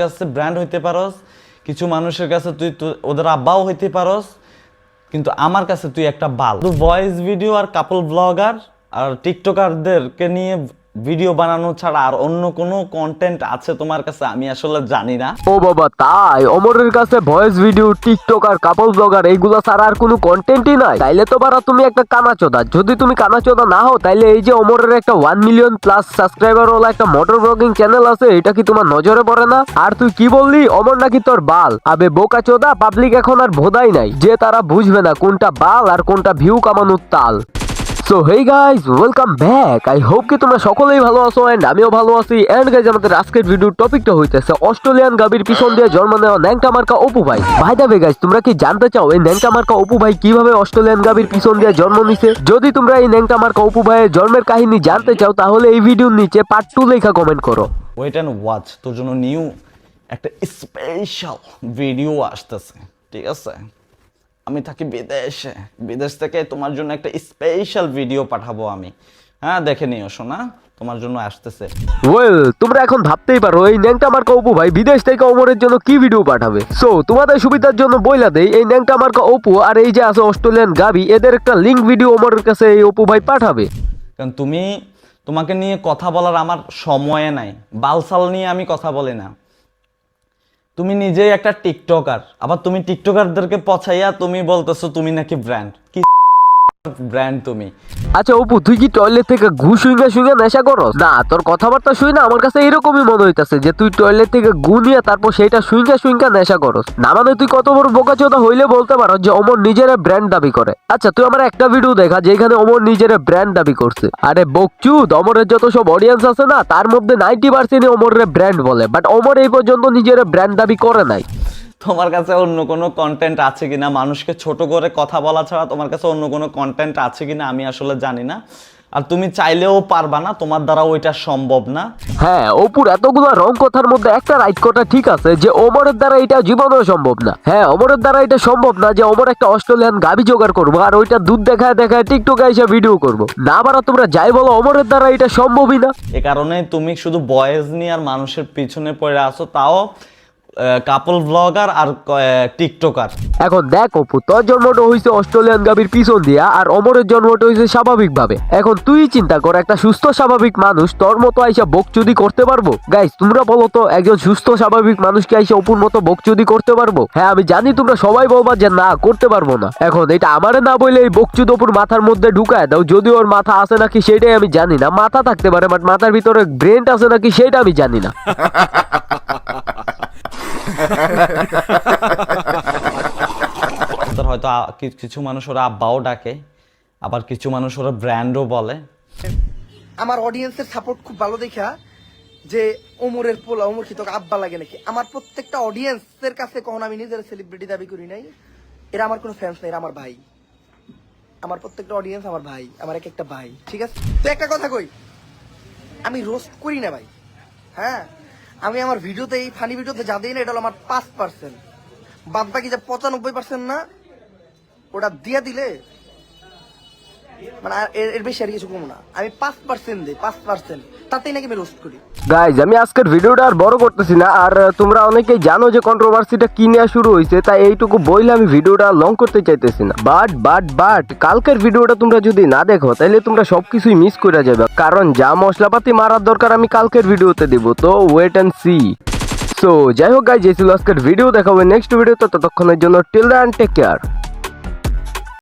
কাছে ব্র্যান্ড হইতে পারস, কিছু মানুষের কাছে তুই ওদের আব্বাও হইতে পারস, কিন্তু আমার কাছে তুই একটা বাল। ভয়েস ভিডিও আর কাপল ব্লগার আর টিকটকারদেরকে নিয়ে ভিডিও বানানো ছাড়া আর অন্য কোনো কন্টেন্ট আছে তোমার কাছে? আমি আসলে জানি না। ও বাবা, তাই? অমরের কাছে ভয়েস ভিডিও টিকটক আর কাপল ব্লগার এইগুলা ছাড়া আর কোনো কন্টেন্টই নাই। তাইলে তো বারা তুমি একটা কানাচোদা। যদি তুমি কানাচোদা না হও, তাইলে এই যে অমরের একটা ওয়ান মিলিয়ন প্লাস সাবস্ক্রাইবার ওলা একটা মোটর ব্লগিং চ্যানেল আছে, এটা কি তোমার নজরে পড়ে না? আর তুই কি বললি? অমর নাকি তোর বাল? আবে বোকা চোদা পাবলিক এখন আর ভোদাই নাই। যে তারা বুঝবে না কোনটা বাল আর কোনটা ভিউ কামানোর তাল। So hey guys welcome back I hope কি তোমরা সকলেই ভালো আছো এন্ড আমিও ভালো আছি। এন্ড গাইজ আমাদের আজকের ভিডিওর টপিকটা হইতেছে অস্ট্রেলিয়ান গাবির পিছন দিয়ে জন্ম নেওয়া ন্যাংটা মার্কা অপু ভাই। ভাই দাবে গাইজ তোমরা কি জানতে চাও এই ন্যাংটা মার্কা অপু ভাই কীভাবে অস্ট্রেলিয়ান গাবির পিছন দিয়ে জন্ম নিছে? যদি তোমরা এই ন্যাংটা মার্কা অপু ভাইয়ের জন্মের কাহিনী জানতে চাও, তাহলে এই ভিডিওর নিচে পার্ট টু লেখা কমেন্ট করো। ওয়েট অ্যান্ড ওয়াচ তোর জন্য নিউ একটা স্পেশাল ভিডিও আসতেছে, ঠিক আছে? আমি থাকি বিদেশে। বিদেশ থেকে তোমার জন্য একটা স্পেশাল ভিডিও পাঠাবো আমি। হ্যাঁ দেখে নিও শোনা তোমার জন্য আসতেছে। ওয়েল তোমরা এখন ভাবতেই পারো এই ন্যাংটা মার্কা অপু ভাই বিদেশ থেকে অমরের জন্য কি ভিডিও পাঠাবে? সো তোমাদের সুবিধার জন্য বইলা দেই এই ন্যাংটা মার্কা অপু আর এই যে আছে অস্ট্রেলিয়ান গাবি এদের একটা লিঙ্ক ভিডিও অমরের কাছে এই অপু ভাই পাঠাবে। কারণ তুমি তোমাকে নিয়ে কথা বলার আমার সময় নাই। বালসাল নিয়ে আমি কথা বলি না। তুমি নিজেই একটা টিকটকার। আবার তুমি টিকটকারদেরকে পছাইয়া তুমি বলতেছো তুমি নাকি ব্র্যান্ড কি ব্র্যান্ড তুমি। আচ্ছা অপু, তুই কি টয়লেট থেকে ঘু শুইঙ্গা শুইঙ্গা নেশা করস? না, তোর কথাবার্তা শুই না আমার কাছে এরকমই মনে হইতাছে যে তুই টয়লেট থেকে গু নিয়ে তারপর সেইটা শুইঙ্গা শুইঙ্গা নেশা করস। না মানে তুই কত বড় বোকাচোদা হইলে বলতে পারো যে অমর নিজের ব্র্যান্ড দাবি করে। আচ্ছা তুই আমার একটা ভিডিও দেখা যেখানে অমর নিজের ব্র্যান্ড দাবি করছে। আরে বকচুদ, অমরের যত সব অডিয়েন্স আছে না, তার মধ্যে নাইনটি পার্সেন্ট অমরের ব্র্যান্ড বলে বাট অমর এই পর্যন্ত নিজের ব্র্যান্ড দাবি করে নাই। তোমার কাছে অন্য কোনো কন্টেন্ট আছে কিনা? মানুষকে ছোট করে কথা বলা ছাড়া তোমার কাছে অন্য কোনো কন্টেন্ট আছে কিনা আমি আসলে জানি না। আর তুমি চাইলেও পারবা না তোমার দ্বারা ওইটা সম্ভব না। হ্যাঁ অপুর এতগুলো রং কথার মধ্যে একটা রাইট কথা ঠিক আছে যে অমরের দ্বারা এটা জীবনেও সম্ভব না। হ্যাঁ অমরের দ্বারা এটা সম্ভব না যে অমর একটা অস্ট্রেলিয়ান গাবি জোগাড় করব আর ওইটা দুধ দেখায় দেখায় টিকটকে এসে ভিডিও করব। না বারা তোমরা যাই বলো অমরের দ্বারা এটা সম্ভবই না। এ কারণে তুমি শুধু বয়েজ নিয়ে আর মানুষের পিছনে পড়ে আসো তাও কাপল ব্লগার আর টিকটকার এখন দেখ অপু তোর জন্মটা হয়েছে অস্ট্রেলিয়ান গাবির পিছন দিয়া আর অমরের জন্মটা হয়েছে স্বাভাবিক ভাবে এখন তুই চিন্তা কর একটা সুস্থ স্বাভাবিক মানুষ তোর মতো আইসা বকচুদি করতে পারব? গাইস তোমরা বলো তো একজন সুস্থ স্বাভাবিক মানুষকে আইসা অপুর মতো বকচুদি করতে পারব? হ্যাঁ আমি জানি তোমরা সবাই বলবা যে না করতে পারব না। এখন এটা আমারে না বলে এই বকচুদ অপুর মাথার মধ্যে ঢুকায় দাও যদি ওর মাথা আছে নাকি সেটাই আমি জানি না। মাথা থাকতে পারে বাট মাথার ভিতরে ব্রেন আছে নাকি সেটা আমি জানি না। ওদের হয়তো কিছু মানুষ ওরা আব্বাও ডাকে, আবার কিছু মানুষ ওরা ব্র্যান্ডও বলে। আমার অডিয়েন্সের সাপোর্ট খুব ভালো দেখা যে ওমরের পোলা, ওমর কি তোকে আব্বা লাগে নাকি? আমার প্রত্যেকটা অডিয়েন্সের কাছে কখন আমি নিজের সেলিব্রিটি দাবি করি নাই। এরা আমার কোনো ফ্যান্স নাই এরা আমার ভাই। আমার প্রত্যেকটা অডিয়েন্স আমার ভাই, আমার এক একটা ভাই, ঠিক আছে? তো একটা কথা কই, আমি রোস্ট করি না ভাই হ্যাঁ? আমি আমার ভিডিওতে, এই ফানি ভিডিওতে যা দিই না, এটা হলো আমার পাঁচ পার্সেন্ট বাদ বাকি যে পঁচানব্বই পার্সেন্ট না, ওটা দিয়ে দিলে মানে আমি আজকের ভিডিওটা আর বড় করতেছি না, আর তোমরা অনেকেই জানো যে কন্ট্রোভার্সিটা কি নেওয়া শুরু হয়েছে তাই এইটুকু বইলে আমি ভিডিওটা লং করতে চাইতেছি না। বাট বাট বাট কালকের ভিডিওটা তোমরা যদি না দেখো তাহলে তোমরা সবকিছুই মিস করে যাবে কারণ যা মশলাপাতি মারার দরকার আমি কালকের ভিডিওতে দিব, তো ওয়েট অ্যান্ড সি সো যাই হোক গাইজ এই ছিল আজকের ভিডিও দেখাবো নেক্সট ভিডিওতে ততক্ষণের জন্য টিল দেন টেক কেয়ার